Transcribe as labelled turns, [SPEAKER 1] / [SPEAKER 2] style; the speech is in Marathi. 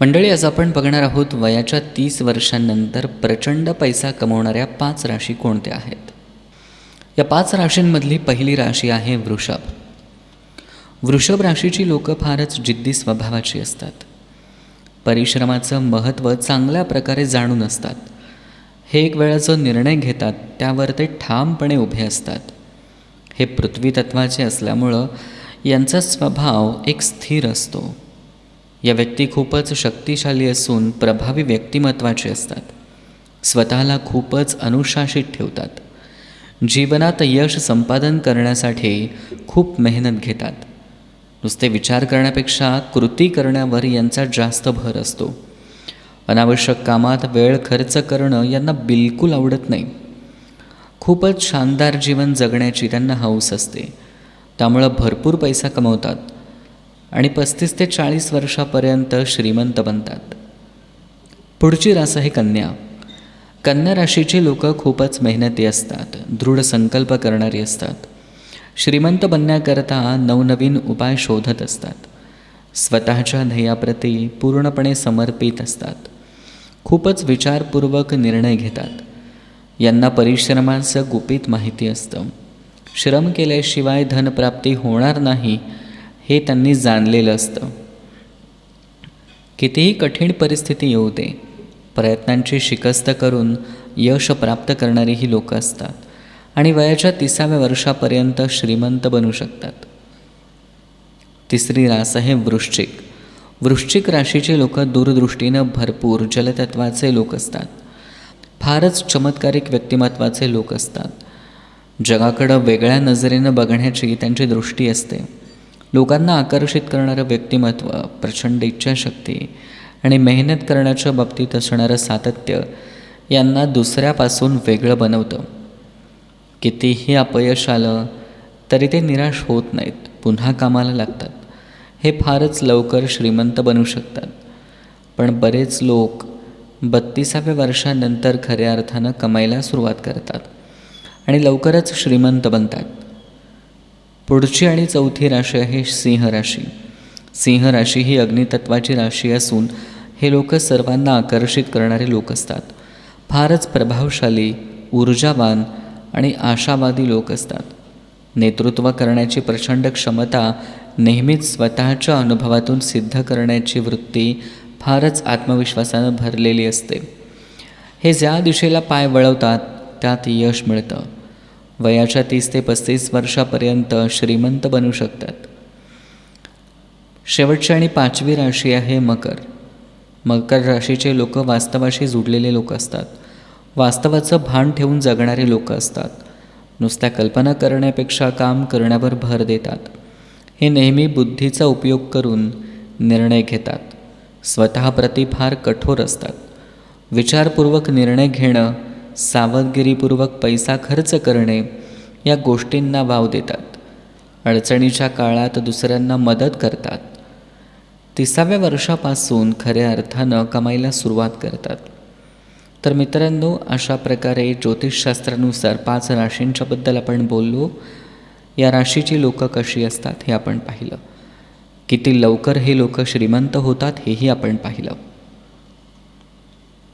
[SPEAKER 1] मंडळी आज आपण बघणार आहोत वयाच्या तीस वर्षांनंतर प्रचंड पैसा कमवणाऱ्या पाच राशी कोणत्या आहेत? या पाच राशींमधली पहिली राशी आहे वृषभ. वृषभ राशीची लोकं फारच जिद्दी स्वभावाची असतात. परिश्रमाचं महत्त्व चांगल्या प्रकारे जाणून असतात. हे एक वेळा जो निर्णय घेतात त्यावर ते ठामपणे उभे असतात. हे पृथ्वी तत्वाचे असल्यामुळं यांचा स्वभाव एक स्थिर असतो. या व्यक्ती खूपच शक्तिशाली असून प्रभावी व्यक्तिमत्वाचे असतात. स्वतःला खूपच अनुशासित ठेवतात. जीवनात यश संपादन करण्यासाठी खूप मेहनत घेतात. नुसते विचार करण्यापेक्षा कृती करण्यावर यांचा जास्त भर असतो. अनावश्यक कामात वेळ खर्च करणं यांना बिलकुल आवडत नाही. खूपच शानदार जीवन जगण्याची त्यांना हौस असते. त्यामुळं भरपूर पैसा कमवतात. आणि पस्तीस ते चाळीस वर्षापर्यंत श्रीमंत बनतात. पुढची रास आहे कन्या. कन्या राशीची लोकं खूपच मेहनती असतात दृढ संकल्प करणारी असतात. श्रीमंत बनण्याकरता नवनवीन उपाय शोधत असतात. स्वतःच्या ध्येयाप्रती पूर्णपणे समर्पित असतात. खूपच विचारपूर्वक निर्णय घेतात. यांना परिश्रमाचं गुपित माहिती असतं. श्रम केल्याशिवाय धनप्राप्ती होणार नाही हे त्यांनी जाणलेलं असतं. कितीही कठीण परिस्थिती येऊ दे प्रयत्नांची शिकस्त करून यश प्राप्त करणारी ही लोकं असतात आणि वयाच्या तिसाव्या वर्षापर्यंत श्रीमंत बनू शकतात. तिसरी रास आहे वृश्चिक. वृश्चिक राशीचे लोक दूरदृष्टीनं भरपूर जलतत्वाचे लोक असतात. फारच चमत्कारिक व्यक्तिमत्वाचे लोक असतात. जगाकडं वेगळ्या नजरेनं बघण्याची त्यांची दृष्टी असते. लोकांना आकर्षित करणारं व्यक्तिमत्व प्रचंड इच्छाशक्ती आणि मेहनत करण्याच्या बाबतीत असणारं सातत्य यांना दुसऱ्यापासून वेगळं बनवतं. कितीही अपयश आलं तरी ते निराश होत नाहीत. पुन्हा कामाला लागतात. हे फारच लवकर श्रीमंत बनू शकतात. पण बरेच लोक बत्तीसाव्या वर्षानंतर खऱ्या अर्थानं कमायला सुरुवात करतात आणि लवकरच श्रीमंत बनतात. पुढची आणि चौथी राशी आहे सिंह राशी. सिंह राशी ही अग्नितत्वाची राशी असून हे लोक सर्वांना आकर्षित करणारे लोक असतात. फारच प्रभावशाली ऊर्जावान आणि आशावादी लोक असतात. नेतृत्व करण्याची प्रचंड क्षमता नेहमीच स्वतःच्या अनुभवातून सिद्ध करण्याची वृत्ती फारच आत्मविश्वासानं भरलेली असते. हे ज्या दिशेला पाय वळवतात त्यात यश मिळतं. वयाच्या तीस ते पस्तीस वर्षापर्यंत श्रीमंत बनू शकतात. शेवटची आणि पाचवी राशी आहे मकर. मकर राशीचे लोक वास्तवाशी जुडलेले लोक असतात. वास्तवाचं भान ठेवून जगणारे लोक असतात. नुसत्या कल्पना करण्यापेक्षा काम करण्यावर भर देतात. हे नेहमी बुद्धीचा उपयोग करून निर्णय घेतात. स्वतःप्रती फार कठोर असतात. विचारपूर्वक निर्णय घेणं सावधगिरीपूर्वक पैसा खर्च करणे या गोष्टींना वाव देतात. अडचणीच्या काळात दुसऱ्यांना मदत करतात. तिसाव्या वर्षापासून खऱ्या अर्थानं कमाईला सुरुवात करतात. तर मित्रांनो अशा प्रकारे ज्योतिषशास्त्रानुसार पाच राशींच्याबद्दल आपण बोललो. या राशीची लोकं कशी असतात हे आपण पाहिलं. किती लवकर हे लोक श्रीमंत होतात हेही आपण पाहिलं.